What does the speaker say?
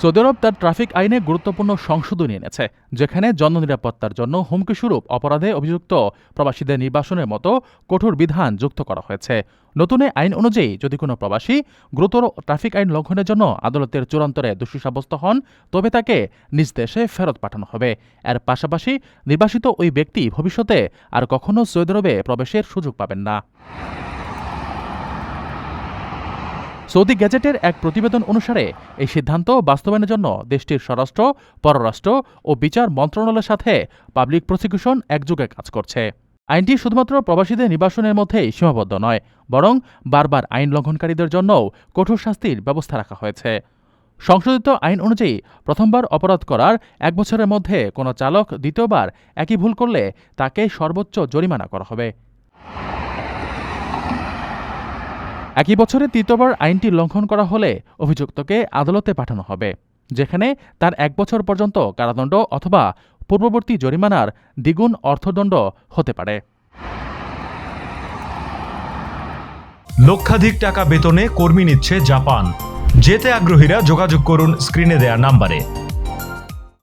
Saudi আরব তার traffic আইনে গুরুত্বপূর্ণ সংশোধনী এনেছে, যেখানে জননিরাপত্তার জন্য হুমকিস্বরূপ অপরাধে অভিযুক্ত প্রবাসীদের নির্বাসনের মতো কঠোর বিধান যুক্ত করা হয়েছে। নতুন আইন অনুযায়ী যদি কোনো প্রবাসী গুরুতর ট্রাফিক আইন লঙ্ঘনের জন্য আদালতের চূড়ান্তরে দোষী সাব্যস্ত হন, তবে তাকে নিজ দেশে ফেরত পাঠানো হবে। এর পাশাপাশি নির্বাসিত ওই ব্যক্তি ভবিষ্যতে আর কখনো সৌদি আরবে প্রবেশের সুযোগ পাবেন না। সৌদি গ্যাজেটের এক প্রতিবেদন অনুসারে, এই সিদ্ধান্ত বাস্তবায়নের জন্য দেশটির স্বরাষ্ট্র, পররাষ্ট্র ও বিচার মন্ত্রণালয়ের সাথে পাবলিক প্রসিকিউশন একযোগে কাজ করছে। আইনটি শুধুমাত্র প্রবাসীদের নির্বাসনের মধ্যেই সীমাবদ্ধ নয়, বরং বারবার আইন লঙ্ঘনকারীদের জন্যও কঠোর শাস্তির ব্যবস্থা রাখা হয়েছে। সংশোধিত আইন অনুযায়ী, প্রথমবার অপরাধ করার এক বছরের মধ্যে কোনো চালক দ্বিতীয়বার একই ভুল করলে তাকে সর্বোচ্চ জরিমানা করা হবে। একই বছরে তৃতীয়বার আইনটি লঙ্ঘন করা হলে অভিযুক্তকে আদালতে পাঠানো হবে, যেখানে তার এক বছর পর্যন্ত কারাদণ্ড অথবা পূর্ববর্তী জরিমানার দ্বিগুণ অর্থদণ্ড হতে পারে। লক্ষাধিক টাকা বেতনে কর্মী নিচ্ছে জাপান। যেতে আগ্রহীরা যোগাযোগ করুন স্ক্রিনে দেয়া নাম্বারে।